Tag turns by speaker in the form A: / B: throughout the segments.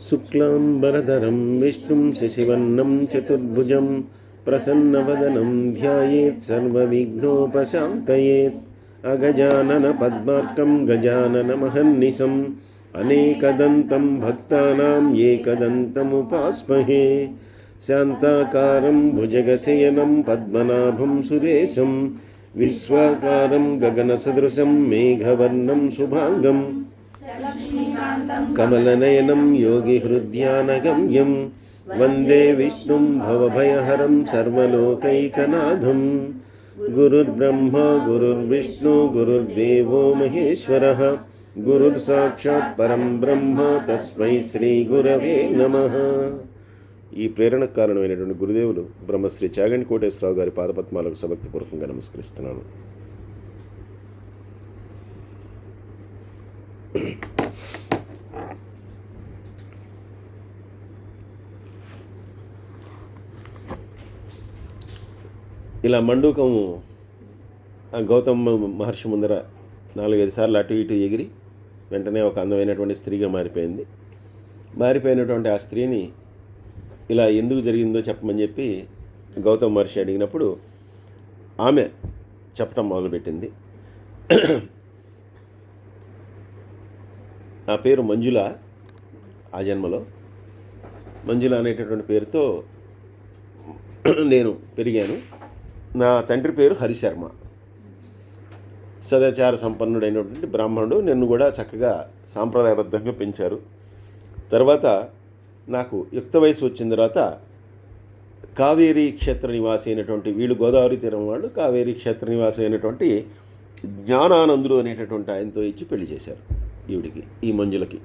A: शुक्लाम्बरधरं विष्णुं शशिवर्णं चतुर्भुजं प्रसन्नवदनं ध्यायेत् सर्वविघ्नोपशान्तयेत् अगजाननपद्मार्कं गजाननमहर्निशम् अनेकदन्तं भक्तानाम् एकदन्तमुपास्महे। शान्ताकारं भुजगशयनं पद्मनाभं सुरेशं विश्वाकारं गगनसदृशं मेघवर्णं शुभाङ्गं कमलनयनं योगिहृद्यानगम्यं वंदे विष्णुं भवभयहरं सर्वलोकैकनाथं गुरुर्ब्रह्मा, गुरुर्विष्णु, गुरुर्देवो महेश्वरः। गुरुर्साक्षात् परं ब्रह्म, तस्मै श्रीगुरवे नमः। ఈ ప్రేరణకు కారణమైనటువంటి గురుదేవులు బ్రహ్మశ్రీ చాగండి కోటేశ్వరరావు గారి పాదపద్మాలకు సభక్తిపూర్వకంగా నమస్కరిస్తున్నాను. ఇలా మండూకము గౌతమ్ గౌతమ మహర్షి ముందర నాలుగైదు సార్లు అటు ఇటు ఎగిరి వెంటనే ఒక అందమైనటువంటి స్త్రీగా మారిపోయింది. మారిపోయినటువంటి ఆ స్త్రీని ఇలా ఎందుకు జరిగిందో చెప్పమని చెప్పి గౌతమ్ మహర్షి అడిగినప్పుడు ఆమె చెప్పడం మొదలుపెట్టింది. నా పేరు మంజుల ఆ జన్మలో. మంజుల అనేటటువంటి పేరుతో నేను పెరిగాను. నా తండ్రి పేరు హరిశర్మ. సదాచార సంపన్నుడైనటువంటి బ్రాహ్మణుడు. నన్ను కూడా చక్కగా సాంప్రదాయబద్ధంగా పెంచారు. తర్వాత నాకు యుక్త వయసు వచ్చిన తర్వాత కావేరీ క్షేత్ర నివాసి అయినటువంటి వీళ్ళు గోదావరి తీరం వాళ్ళు కావేరీ క్షేత్ర నివాసి అయినటువంటి జ్ఞానానందుడు అనేటటువంటి ఆయనతో ఇచ్చి పెళ్ళి చేశారు ఈవిడికి ఈ మంజులకి.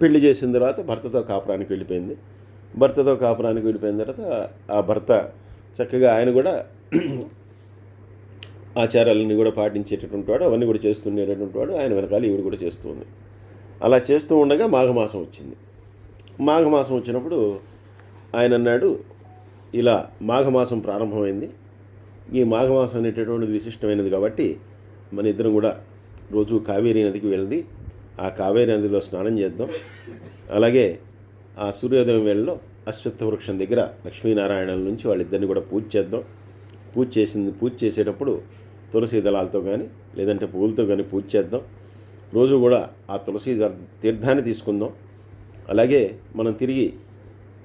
A: పెళ్ళి చేసిన తర్వాత భర్తతో కాపురానికి వెళ్ళిపోయింది. భర్తతో కాపురానికి వెళ్ళిపోయిన తర్వాత ఆ భర్త చక్కగా ఆయన కూడా ఆచారాలన్నీ కూడా పాటించేటటువంటి వాడు అవన్నీ కూడా చేస్తుండేటటువంటి వాడు ఆయన వెనకాల ఈవిడ కూడా చేస్తూ ఉంది. అలా చేస్తూ ఉండగా మాఘమాసం వచ్చింది. మాఘమాసం వచ్చినప్పుడు ఆయన అన్నాడు ఇలా మాఘమాసం ప్రారంభమైంది. ఈ మాఘమాసం అనేటటువంటిది విశిష్టమైనది కాబట్టి మన ఇద్దరం కూడా రోజు కావేరీ నదికి వెళ్ళి ఆ కావేరీ నదిలో స్నానం చేద్దాం. అలాగే ఆ సూర్యోదయం వేళలో అశ్వత్థ వృక్షం దగ్గర లక్ష్మీనారాయణల నుంచి వాళ్ళిద్దరిని కూడా పూజ చేద్దాం. పూజ చేసింది పూజ చేసేటప్పుడు తులసి దళాలతో కానీ లేదంటే పువ్వులతో కానీ పూజ చేద్దాం. రోజు కూడా ఆ తులసి తీర్థాన్ని తీసుకుందాం. అలాగే మనం తిరిగి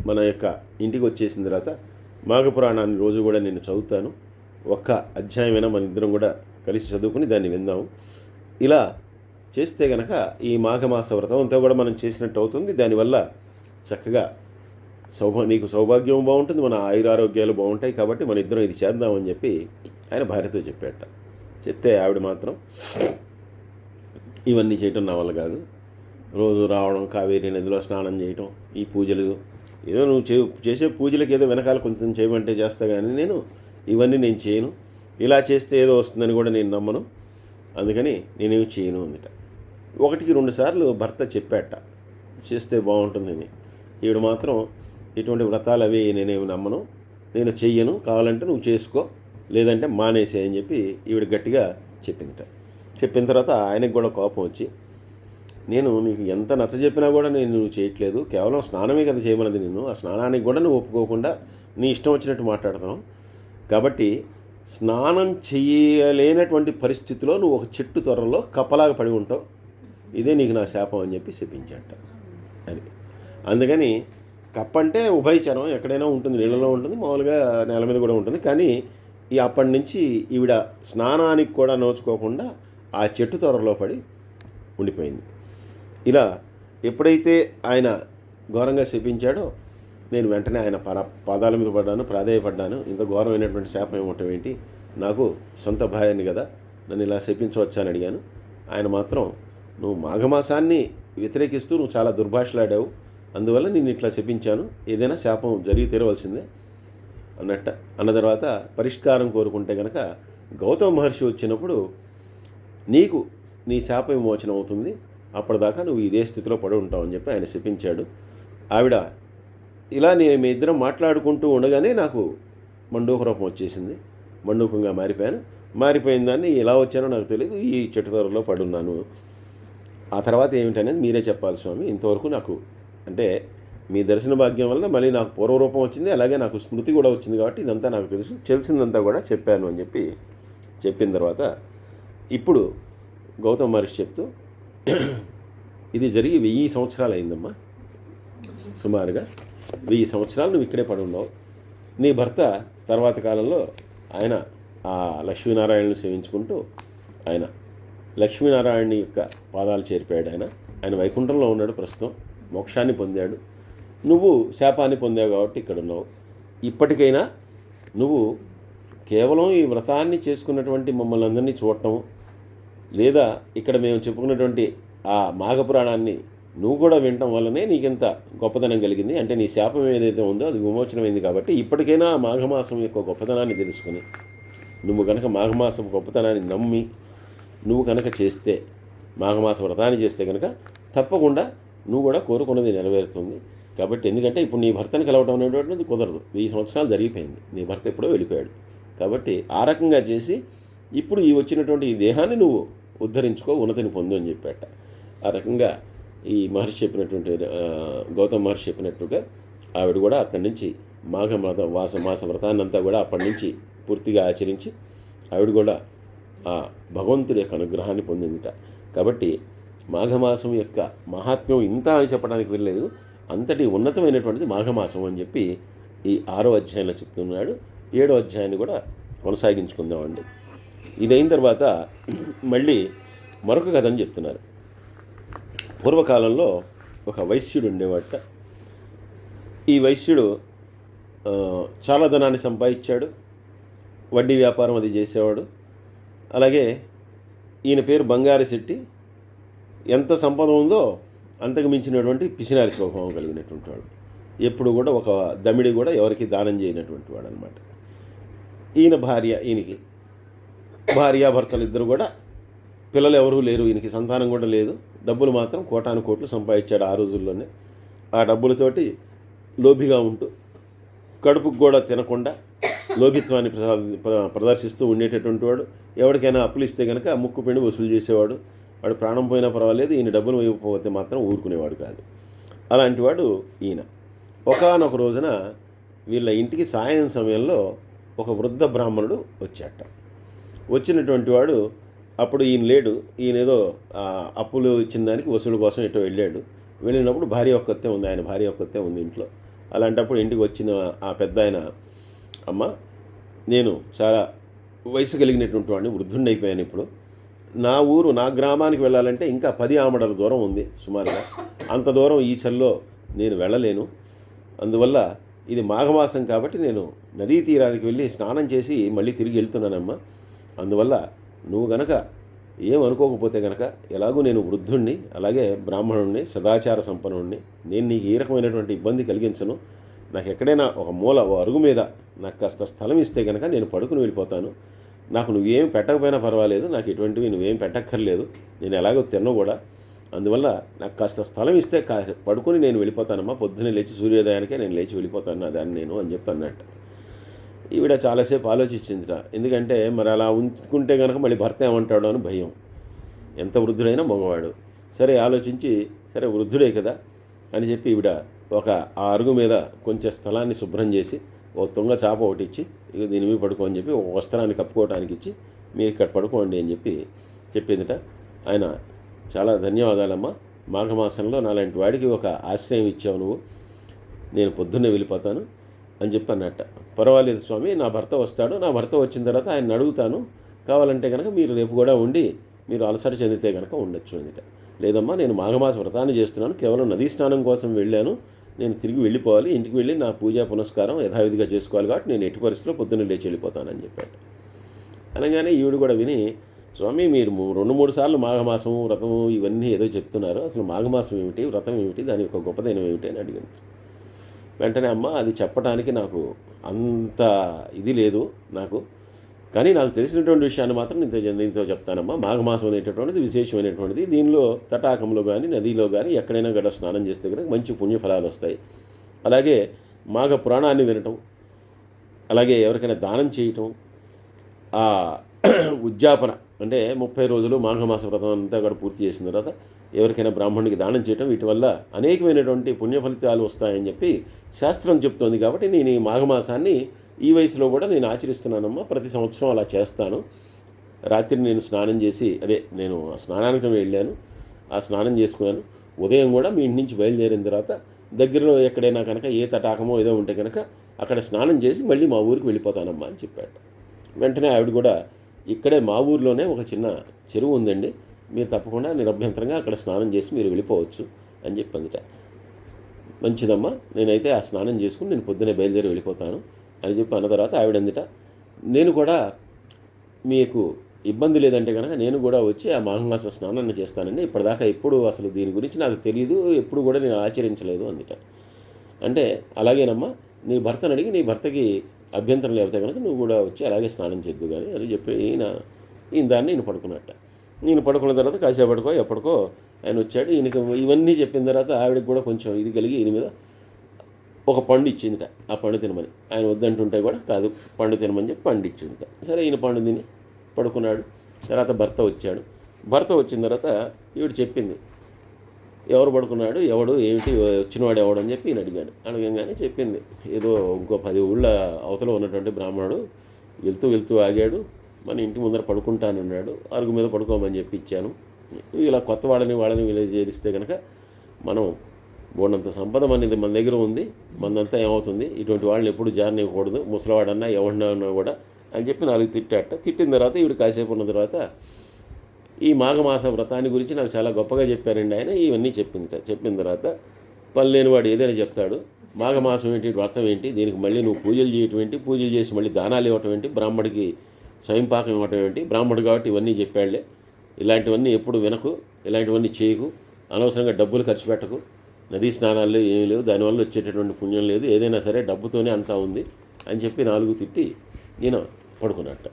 A: మన యొక్క ఇంటికి వచ్చేసిన తర్వాత మాఘపురాణాన్ని రోజు కూడా నేను చదువుతాను. ఒక్క అధ్యాయమైనా మన ఇద్దరం కూడా కలిసి చదువుకుని దాన్ని విందాము. ఇలా చేస్తే గనక ఈ మాఘమాస వ్రతం అంతా కూడా మనం చేసినట్టు అవుతుంది. దానివల్ల చక్కగా సౌభా నీకు సౌభాగ్యం బాగుంటుంది. మన ఆయురారోగ్యాలు బాగుంటాయి కాబట్టి మన ఇద్దరం ఇది చేద్దామని చెప్పి ఆయన భార్యతో చెప్పేట. చెప్తే ఆవిడ మాత్రం ఇవన్నీ చేయటం నా వల్ల కాదు. రోజు రావడం కావేరీ నదిలో స్నానం చేయటం ఈ పూజలు. ఏదో నువ్వు చే చేసే పూజలకు ఏదో వెనకాల కొంచెం చేయమంటే చేస్తా కానీ నేను ఇవన్నీ నేను చేయను. ఇలా చేస్తే ఏదో వస్తుందని కూడా నేను నమ్మను. అందుకని నేనేమి చేయను అందుట. ఒకటికి రెండు సార్లు భర్త చెప్పాట చేస్తే బాగుంటుందని. ఈవిడ మాత్రం ఇటువంటి వ్రతాలు అవి నేనేమి నమ్మను. నేను చెయ్యను. కావాలంటే నువ్వు చేసుకో. లేదంటే మానేసే అని చెప్పి ఈవిడ గట్టిగా చెప్పిందిట. చెప్పిన తర్వాత ఆయనకు కూడా కోపం వచ్చి నేను నీకు ఎంత నచ్చ చెప్పినా కూడా నేను నువ్వు చేయట్లేదు. కేవలం స్నానమే కదా చేయమన్నది నేను. ఆ స్నానానికి కూడా నువ్వు ఒప్పుకోకుండా నీ ఇష్టం వచ్చినట్టు మాట్లాడుతున్నావు. కాబట్టి స్నానం చేయలేనటువంటి పరిస్థితిలో నువ్వు ఒక చెట్టు త్వరలో కప్పలాగా పడి ఉంటావు. ఇదే నీకు నా శాపం అని చెప్పి చెప్పించట. అది. అందుకని కప్ప అంటే ఉభయచరం ఎక్కడైనా ఉంటుంది నీళ్ళలో ఉంటుంది మామూలుగా నేల మీద కూడా ఉంటుంది. కానీ ఈ అప్పటి నుంచి ఈవిడ స్నానానికి కూడా నోచుకోకుండా ఆ చెట్టు త్వరలో పడి ఉండిపోయింది. ఇలా ఎప్పుడైతే ఆయన ఘోరంగా శపించాడో నేను వెంటనే ఆయన పర పాదాల మీద పడ్డాను ప్రాధాయపడ్డాను. ఇంత ఘోరమైనటువంటి శాపం ఇవ్వటం ఏంటి? నాకు సొంత భార్యని కదా నన్ను ఇలా శపించవచ్చా అని అడిగాను. ఆయన మాత్రం నువ్వు మాఘమాసాన్ని వ్యతిరేకిస్తూ నువ్వు చాలా దుర్భాషలాడావు. అందువల్ల నేను ఇట్లా శపించాను. ఏదైనా శాపం జరిగి తీరవలసిందే అన్నట్ట. అన్న తర్వాత పరిష్కారం కోరుకుంటే కనుక గౌతమ మహర్షి వచ్చినప్పుడు నీకు నీ శాప విమోచన అవుతుంది. అప్పటిదాకా నువ్వు ఇదే స్థితిలో పడి ఉంటావు అని చెప్పి ఆయన శపించాడు. ఆవిడ ఇలా నేను మీ ఇద్దరం మాట్లాడుకుంటూ ఉండగానే నాకు మండూహరూపం వచ్చేసింది. మండూకంగా మారిపోయాను. మారిపోయిన దాన్ని ఎలా వచ్చానో నాకు తెలియదు ఈ చెట్టుదొరలో పడున్నాను. ఆ తర్వాత ఏమిటనేది మీరే చెప్పాలి స్వామి. ఇంతవరకు నాకు అంటే మీ దర్శన భాగ్యం వల్ల మళ్ళీ నాకు పూర్వరూపం వచ్చింది. అలాగే నాకు స్మృతి కూడా వచ్చింది కాబట్టి ఇదంతా నాకు తెలుసు. తెలిసిందంతా కూడా చెప్పాను అని చెప్పి చెప్పిన తర్వాత ఇప్పుడు గౌతమ్ మహర్షి చెప్తూ ఇది జరిగి వెయ్యి సంవత్సరాలు అయిందమ్మా. సుమారుగా వెయ్యి సంవత్సరాలు నువ్వు ఇక్కడే పడి ఉన్నావు. నీ భర్త తర్వాత కాలంలో ఆయన ఆ లక్ష్మీనారాయణను సేవించుకుంటూ ఆయన లక్ష్మీనారాయణ యొక్క పాదాలు చేరిపోయాడు ఆయన. ఆయన వైకుంఠంలో ఉన్నాడు ప్రస్తుతం. మోక్షాన్ని పొందాడు. నువ్వు శాపాన్ని పొందావు కాబట్టి ఇక్కడ ఉన్నావు. ఇప్పటికైనా నువ్వు కేవలం ఈ వ్రతాన్ని చేసుకున్నటువంటి మమ్మల్ని అందరినీ చూడటం లేదా ఇక్కడ మేము చెప్పుకున్నటువంటి ఆ మాఘపురాణాన్ని నువ్వు కూడా వినటం వల్లనే నీకింత గొప్పతనం కలిగింది. అంటే నీ శాపం ఏదైతే ఉందో అది విమోచనమైంది కాబట్టి ఇప్పటికైనా ఆ మాఘమాసం యొక్క గొప్పతనాన్ని తెలుసుకుని నువ్వు కనుక మాఘమాసం గొప్పతనాన్ని నమ్మి నువ్వు కనుక చేస్తే మాఘమాస వ్రతాన్ని చేస్తే కనుక తప్పకుండా నువ్వు కూడా కోరుకున్నది నెరవేరుతుంది. కాబట్టి ఎందుకంటే ఇప్పుడు నీ భర్తను కలవడం అనేటువంటిది కుదరదు. వెయ్యి సంవత్సరాలు జరిగిపోయింది. నీ భర్త ఎప్పుడో వెళ్ళిపోయాడు. కాబట్టి ఆ రకంగా చేసి ఇప్పుడు ఈ వచ్చినటువంటి ఈ దేహాన్ని నువ్వు ఉద్ధరించుకో ఉన్నతిని పొందు అని చెప్పాట. ఆ రకంగా ఈ మహర్షి చెప్పినటువంటి ఆ, గౌతమ్ మహర్షి చెప్పినట్టుగా ఆవిడ కూడా అక్కడి నుంచి మాఘ వాస మాస వ్రతాన్నంతా కూడా అప్పటి నుంచి పూర్తిగా ఆచరించి ఆవిడ కూడా ఆ భగవంతుడి యొక్క అనుగ్రహాన్ని పొందిందిట. కాబట్టి మాఘమాసం యొక్క మహాత్మ్యం ఇంత అని చెప్పడానికి వెళ్ళలేదు అంతటి ఉన్నతమైనటువంటిది మాఘమాసం అని చెప్పి ఈ ఆరో అధ్యాయంలో చెప్తున్నాడు. ఏడో అధ్యాయాన్ని కూడా కొనసాగించుకుందామండి. ఇదైన తర్వాత మళ్ళీ మరొక కథని చెప్తున్నారు. పూర్వకాలంలో ఒక వైశ్యుడు ఉండేవాట. ఈ వైశ్యుడు చాలా ధనాన్ని సంపాదించాడు. వడ్డీ వ్యాపారం అది చేసేవాడు. అలాగే ఈయన పేరు బంగారు శెట్టి. ఎంత సంపద ఉందో అంతకు మించినటువంటి పిసినారి స్వభావం కలిగినటువంటి వాడు. ఎప్పుడు కూడా ఒక దమిడి కూడా ఎవరికి దానం చేయనటువంటి వాడు అనమాట ఈయన భార్య ఈయనకి. భార్యాభర్తలు ఇద్దరు కూడా పిల్లలు ఎవరూ లేరు ఈయనకి సంతానం కూడా లేదు. డబ్బులు మాత్రం కోటాను కోట్లు సంపాదించాడు ఆ రోజుల్లోనే. ఆ డబ్బులతోటి లోభిగా ఉంటూ కడుపుకు కూడా తినకుండా లోభిత్వాన్ని ప్రదర్శిస్తూ ఉండేటటువంటి వాడు. ఎవరికైనా అప్పులు ఇస్తే కనుక ముక్కు పిండి వసూలు చేసేవాడు. వాడు ప్రాణం పోయినా పర్వాలేదు ఈయన డబ్బులు ఇవ్వకపోతే మాత్రం ఊరుకునేవాడు కాదు. అలాంటి వాడు ఈయన. ఒకానొక రోజున వీళ్ళ ఇంటికి సాయం సమయంలో ఒక వృద్ధ బ్రాహ్మణుడు వచ్చాట వచ్చినటువంటి వాడు అప్పుడు ఈయన లేడు. ఈయన ఏదో అప్పులు ఇచ్చిన దానికి వసూలు కోసం ఎటో వెళ్ళాడు. వెళ్ళినప్పుడు భార్య ఒక్కతే ఉంది. ఆయన భార్య ఒక్కతే ఉంది ఇంట్లో. అలాంటప్పుడు ఇంటికి వచ్చిన ఆ పెద్ద ఆయన అమ్మ నేను చాలా వయసు కలిగినటువంటి వాడిని వృద్ధుండైపోయాను ఇప్పుడు. నా ఊరు నా గ్రామానికి వెళ్ళాలంటే ఇంకా పది ఆమడల దూరం ఉంది సుమారుగా. అంత దూరం ఈ చల్లో నేను వెళ్ళలేను. అందువల్ల ఇది మాఘమాసం కాబట్టి నేను నదీ తీరానికి వెళ్ళి స్నానం చేసి మళ్ళీ తిరిగి వెళ్తున్నానమ్మా. అందువల్ల నువ్వు గనక ఏం అనుకోకపోతే గనక ఎలాగూ నేను వృద్ధుణ్ణి అలాగే బ్రాహ్మణుణ్ణి సదాచార సంపన్నుణ్ణి నేను నీకు ఏ రకమైనటువంటి ఇబ్బంది కలిగించను నాకు ఎక్కడైనా ఒక మూల ఓ అరుగు మీద నాకు కాస్త స్థలం ఇస్తే కనుక నేను పడుకుని వెళ్ళిపోతాను. నాకు నువ్వేం పెట్టకపోయినా పర్వాలేదు నాకు ఎటువంటివి నువ్వేం పెట్టక్కర్లేదు నేను ఎలాగో తిన్న కూడా. అందువల్ల నాకు కాస్త స్థలం ఇస్తే కా పడుకుని నేను వెళ్ళిపోతానమ్మా పొద్దున్నే లేచి సూర్యోదయానికే నేను లేచి వెళ్ళిపోతాను నా దాన్ని నేను అని చెప్పి అన్నట్టు. ఈవిడ చాలాసేపు ఆలోచించింది ఎందుకంటే మరి అలా ఉంచుకుంటే కనుక మళ్ళీ భర్త ఏమంటాడో అని భయం. ఎంత వృద్ధుడైనా మగవాడు. సరే ఆలోచించి సరే వృద్ధుడే కదా అని చెప్పి ఈవిడ ఒక ఆ అరుగు మీద కొంచెం స్థలాన్ని శుభ్రం చేసి ఓ తుంగ చాప ఒకటి ఇచ్చి ఇక దీని మీద పడుకో అని చెప్పి ఒక వస్త్రాన్ని కప్పుకోవడానికి ఇచ్చి మీరు ఇక్కడ పడుకోండి అని చెప్పి చెప్పిందిట. ఆయన చాలా ధన్యవాదాలమ్మా. మాఘమాసంలో నాలాంటి వాడికి ఒక ఆశ్రయం ఇచ్చావు నువ్వు. నేను పొద్దున్నే వెళ్ళిపోతాను అని చెప్పి అన్నట్ట. పర్వాలేదు స్వామి నా భర్త వస్తాడు నా భర్త వచ్చిన తర్వాత ఆయన అడుగుతాను. కావాలంటే కనుక మీరు రేపు కూడా ఉండి మీరు అలసట చెందితే కనుక ఉండొచ్చు అందుట లేదమ్మా నేను మాఘమాస వ్రతాన్ని చేస్తున్నాను కేవలం నదీ స్నానం కోసం వెళ్ళాను. నేను తిరిగి వెళ్ళిపోవాలి ఇంటికి వెళ్ళి నా పూజా పునస్కారం యథావిధిగా చేసుకోవాలి కాబట్టి నేను ఎట్టి పరిస్థితిలో పొద్దున్న లేచి వెళ్ళిపోతానని చెప్పాడు. అనగానే ఈవిడు కూడా విని స్వామి మీరు రెండు మూడు సార్లు మాఘమాసం వ్రతము ఇవన్నీ ఏదో చెప్తున్నారు. అసలు మాఘమాసం ఏమిటి వ్రతం ఏమిటి దాని యొక్క గొప్పదనం ఏమిటి? అని అడిగాను వెంటనే అమ్మ అది చెప్పడానికి నాకు అంత ఇది లేదు నాకు. కానీ నాకు తెలిసినటువంటి విషయాన్ని మాత్రం నీతో నీతో చెప్తానమ్మా. మాఘమాసం అనేటటువంటిది విశేషమైనటువంటిది. దీనిలో తటాకంలో కానీ నదిలో కానీ ఎక్కడైనా గడ స్నానం చేస్తే కనుక మంచి పుణ్యఫలాలు వస్తాయి. అలాగే మాఘ పురాణాన్ని వినటం అలాగే ఎవరికైనా దానం చేయటం ఆ ఉద్యాపన అంటే ముప్పై రోజులు మాఘమాస వ్రతం అంతా కూడా పూర్తి చేసిన తర్వాత ఎవరికైనా బ్రాహ్మణుడికి దానం చేయటం వీటి వల్ల అనేకమైనటువంటి పుణ్య ఫలితాలు వస్తాయని చెప్పి శాస్త్రం చెప్తోంది కాబట్టి నేను ఈ మాఘమాసాన్ని ఈ వయసులో కూడా నేను ఆచరిస్తున్నానమ్మా. ప్రతి సంవత్సరం అలా చేస్తాను. రాత్రి నేను స్నానం చేసి అదే నేను ఆ స్నానానికి వెళ్ళాను. ఆ స్నానం చేసుకున్నాను. ఉదయం కూడా మీ ఇంటి నుంచి బయలుదేరిన తర్వాత దగ్గరలో ఎక్కడైనా కనుక ఏ తటాకమో ఏదో ఉంటే కనుక అక్కడ స్నానం చేసి మళ్ళీ మా ఊరికి వెళ్ళిపోతానమ్మా అని చెప్పాడు. వెంటనే ఆవిడ కూడా ఇక్కడే మా ఊర్లోనే ఒక చిన్న చెరువు ఉందండి. మీరు తప్పకుండా నిరభ్యంతరంగా అక్కడ స్నానం చేసి మీరు వెళ్ళిపోవచ్చు అని చెప్పిందిట. మంచిదమ్మా నేనైతే ఆ స్నానం చేసుకుని నేను పొద్దున్నే బయలుదేరి వెళ్ళిపోతాను అని చెప్పి అన్న తర్వాత ఆవిడ అందిట నేను కూడా మీకు ఇబ్బంది లేదంటే కనుక నేను కూడా వచ్చి ఆ మాఘమాస స్నానాన్ని చేస్తానండి. ఇప్పటిదాకా ఎప్పుడు అసలు దీని గురించి నాకు తెలియదు ఎప్పుడు కూడా నేను ఆచరించలేదు అందుట. అంటే అలాగేనమ్మా నీ భర్తను అడిగి నీ భర్తకి అభ్యంతరం లేకపోతే కనుక నువ్వు కూడా వచ్చి అలాగే స్నానం చేద్దు కానీ అని చెప్పి ఈయన ఈయన దాన్ని నేను పడుకున్నట్ట. నేను పడుకున్న తర్వాత కాసేపటికో ఎప్పటికో ఆయన వచ్చాడు. ఈయనకి ఇవన్నీ చెప్పిన తర్వాత ఆవిడకి కూడా కొంచెం ఇది కలిగి ఈయన మీద ఒక పండు ఇచ్చిందిట. ఆ పండు తినమని. ఆయన వద్దంటుంటే కూడా కాదు పండు తినమని చెప్పి పండు ఇచ్చిందిట. సరే ఈయన పండు తిని పడుకున్నాడు. తర్వాత భర్త వచ్చాడు. భర్త వచ్చిన తర్వాత ఈవిడ చెప్పింది ఎవరు పడుకున్నాడు ఎవడు ఏమిటి వచ్చినవాడు ఎవడు అని చెప్పి ఈయన అడిగాడు. అడగంగానే చెప్పింది. ఏదో ఇంకో పది ఊళ్ళ అవతల ఉన్నటువంటి బ్రాహ్మణుడు వెళ్తూ వెళ్తూ ఆగాడు. మన ఇంటి ముందర పడుకుంటానన్నాడు అరుగు మీద పడుకోమని చెప్పి ఇచ్చాను. ఇలా కొత్త వాళ్ళని వాళ్ళని వీళ్ళు చేరిస్తే కనుక మనం బోనంత సంపద అనేది మన దగ్గర ఉంది మనంతా ఏమవుతుంది? ఇటువంటి వాళ్ళని ఎప్పుడు జారనివ్వకూడదు. ముసలివాడన్నా ఎవడన్నా కూడా అని చెప్పి నాలుగు తిట్టాట. తిట్టిన తర్వాత ఈవిడ కాసేపు ఉన్న తర్వాత ఈ మాఘమాస వ్రతాన్ని గురించి నాకు చాలా గొప్పగా చెప్పారండి ఆయన. ఇవన్నీ చెప్పింది చెప్పిన తర్వాత పనిలేనివాడు ఏదైనా చెప్తాడు. మాఘమాసం ఏంటి వ్రతం ఏంటి దీనికి మళ్ళీ నువ్వు పూజలు చేయటం ఏంటి పూజలు చేసి మళ్ళీ దానాలు ఇవ్వటం ఏంటి బ్రాహ్మడికి స్వయంపాకం ఇవ్వటం ఏంటి బ్రాహ్మడు కాబట్టి ఇవన్నీ చెప్పాడులే. ఇలాంటివన్నీ ఎప్పుడు వినకు ఇలాంటివన్నీ చేయకు అనవసరంగా డబ్బులు ఖర్చు పెట్టకు. నదీ స్నానాలు ఏమీ లేవు దానివల్ల వచ్చేటటువంటి పుణ్యం లేదు ఏదైనా సరే డబ్బుతోనే అంతా ఉంది అని చెప్పి నాలుగు తిట్టి ఈయన పడుకున్నట్ట.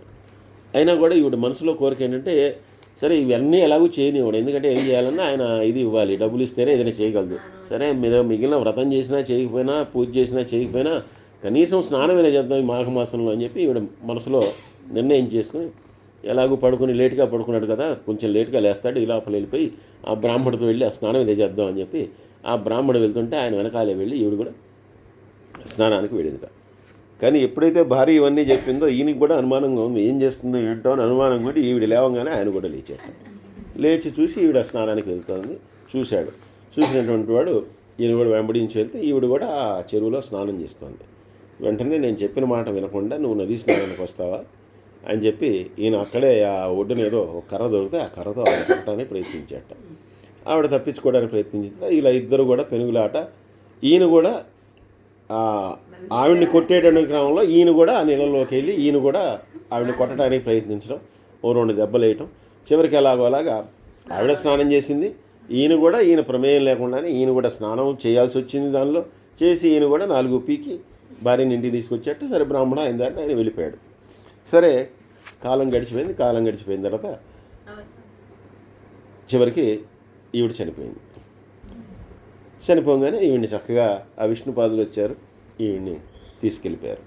A: అయినా కూడా ఈవిడ మనసులో కోరిక ఏంటంటే సరే ఇవన్నీ ఎలాగూ చేయనివ్వడు. ఎందుకంటే ఏం చేయాలన్నా ఆయన ఇది ఇవ్వాలి డబ్బులు ఇస్తేనే ఏదైనా చేయగలదు సరే మీద మిగిలిన వ్రతం చేసినా చేయకపోయినా పూజ చేసినా చేయకపోయినా కనీసం స్నానమైనా చేద్దాం ఈ మాఘమాసంలో అని చెప్పి ఈవిడ మనసులో నిర్ణయం చేసుకుని ఎలాగూ పడుకుని లేట్గా పడుకున్నాడు కదా కొంచెం లేట్గా లేస్తాడు ఈ లోపల వెళ్ళిపోయి ఆ బ్రాహ్మణుడితో వెళ్ళి ఆ స్నానం ఇదే చేద్దాం అని చెప్పి ఆ బ్రాహ్మణుడు వెళ్తుంటే ఆయన వెనకాలే వెళ్ళి ఈవిడ కూడా స్నానానికి వెళ్ళింది కానీ ఎప్పుడైతే భార్య ఇవన్నీ చెప్పిందో ఈయనకి కూడా అనుమానంగా ఉంది. ఏం చేస్తుందో ఏంటో అని అనుమానం కూడా ఈవిడ లేవగానే ఆయన కూడా లేచేస్తాడు లేచి చూసి ఈవిడ స్నానానికి వెళ్తుంది. చూశాడు. చూసినటువంటి వాడు ఈయన కూడా వెంబడించి వెళ్తే ఈవిడ కూడా ఆ చెరువులో స్నానం చేస్తుంది. వెంటనే నేను చెప్పిన మాట వినకుండా నువ్వు నదీ స్నానానికి వస్తావా? అని చెప్పి ఈయన అక్కడే ఆ ఒడ్డున ఏదో ఒక కర్ర దొరికితే ఆ కర్రతో ఆడటానికి ప్రయత్నించాట. ఆవిడ తప్పించుకోవడానికి ప్రయత్నించింది. ఇలా ఇద్దరు కూడా పెనుగులాట. ఈయన కూడా ఆవిడ్ని కొట్టేటువంటి క్రమంలో ఈయన కూడా ఆ నీళ్ళలోకి వెళ్ళి ఈయన కూడా ఆవిడని కొట్టడానికి ప్రయత్నించడం ఓ రెండు దెబ్బలు వేయటం. చివరికి ఎలాగో అలాగా ఆవిడ స్నానం చేసింది. ఈయన కూడా ఈయన ప్రమేయం లేకుండానే ఈయన కూడా స్నానం చేయాల్సి వచ్చింది దానిలో. చేసి ఈయన కూడా నాలుగు పీకి భార్యని ఇంటికి తీసుకొచ్చేట్టు సరే బ్రాహ్మణ ఆయన దాన్ని ఆయన వెళ్ళిపోయాడు. సరే కాలం గడిచిపోయింది. కాలం గడిచిపోయిన తర్వాత చివరికి ఈవిడ చనిపోయింది. చనిపోగానే ఈవిడ్ని చక్కగా ఆ విష్ణుపాదులు వచ్చారు. ఈవిడిని తీసుకెళ్ళిపోయారు.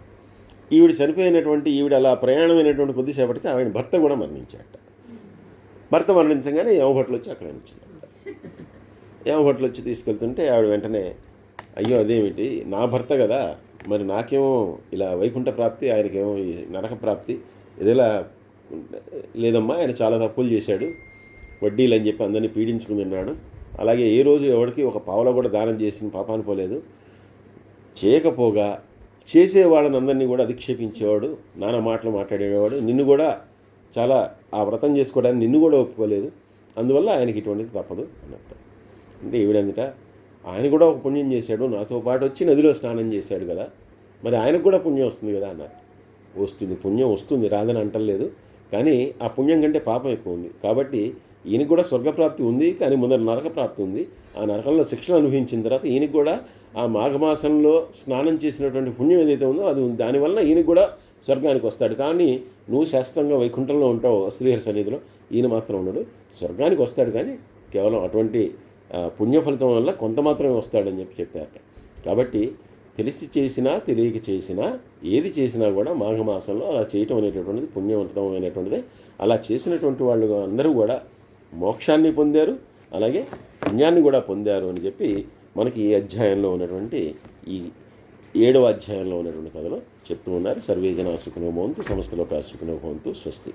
A: ఈవిడ చనిపోయినటువంటి ఈవిడ అలా ప్రయాణమైనటువంటి కొద్దిసేపటికి ఆవిడ భర్త కూడా మరణించాట భర్త మరణించగానే హోటల్ వచ్చి అక్కడ ఉంచిందట యమభట్లు వచ్చి తీసుకెళ్తుంటే ఆవిడ వెంటనే అయ్యో అదేమిటి? నా భర్త కదా. మరి నాకేమో ఇలా వైకుంఠ ప్రాప్తి ఆయనకేమో ఈ నరక ప్రాప్తి. ఇదిలా లేదమ్మా ఆయన చాలా తప్పులు చేశాడు. వడ్డీలు అని చెప్పి అందరినీ పీడించుకుని విన్నాడు అలాగే ఏ రోజు ఎవరికి ఒక పావలో కూడా దానం చేసిన పాపాను పోలేదు. చేయకపోగా చేసేవాళ్ళని అందరినీ కూడా అధిక్షేపించేవాడు నానా మాటలు మాట్లాడేవాడు. నిన్ను కూడా చాలా ఆ వ్రతం చేసుకోవడానికి నిన్ను కూడా ఒప్పుకోలేదు. అందువల్ల ఆయనకి ఇటువంటిది తప్పదు అన్నట్టు. అంటే ఈవిడందుట ఆయన కూడా ఒక పుణ్యం చేశాడు. నాతో పాటు వచ్చి నదిలో స్నానం చేశాడు కదా. మరి ఆయనకు కూడా పుణ్యం వస్తుంది కదా అన్నారు. వస్తుంది పుణ్యం వస్తుంది. రాదని అంటలేదు. కానీ ఆ పుణ్యం కంటే పాపం ఎక్కువ ఉంది. కాబట్టి ఈయనకు కూడా స్వర్గప్రాప్తి ఉంది కానీ ముందర నరక ప్రాప్తి ఉంది. ఆ నరకంలో శిక్షణ అనుభవించిన తర్వాత ఈయనకు కూడా ఆ మాఘమాసంలో స్నానం చేసినటువంటి పుణ్యం ఏదైతే ఉందో అది ఉంది. దానివల్ల ఈయనకు కూడా స్వర్గానికి వస్తాడు. కానీ నువ్వు శాశ్వతంగా వైకుంఠంలో ఉంటావు శ్రీహరి సన్నిధిలో ఈయన మాత్రం ఉండడు. స్వర్గానికి వస్తాడు కానీ కేవలం అటువంటి పుణ్యఫలితం పుణ్య ఫలితం వల్ల కొంత మాత్రమే వస్తాడని చెప్పి చెప్పారట. కాబట్టి తెలిసి చేసినా తెలియక చేసినా ఏది చేసినా కూడా మాఘమాసంలో అలా చేయటం అనేటటువంటిది పుణ్యవంతమైనటువంటిది. అలా చేసినటువంటి వాళ్ళు అందరూ కూడా మోక్షాన్ని పొందారు అలాగే పుణ్యాన్ని కూడా పొందారు అని చెప్పి మనకి ఈ అధ్యాయంలో ఉన్నటువంటి ఈ ఏడవ అధ్యాయంలో ఉన్నటువంటి కథలో చెప్తూ ఉన్నారు. సర్వే సుఖనో భవంతు సమస్తలోక సుఖనో భవంతు స్వస్తి.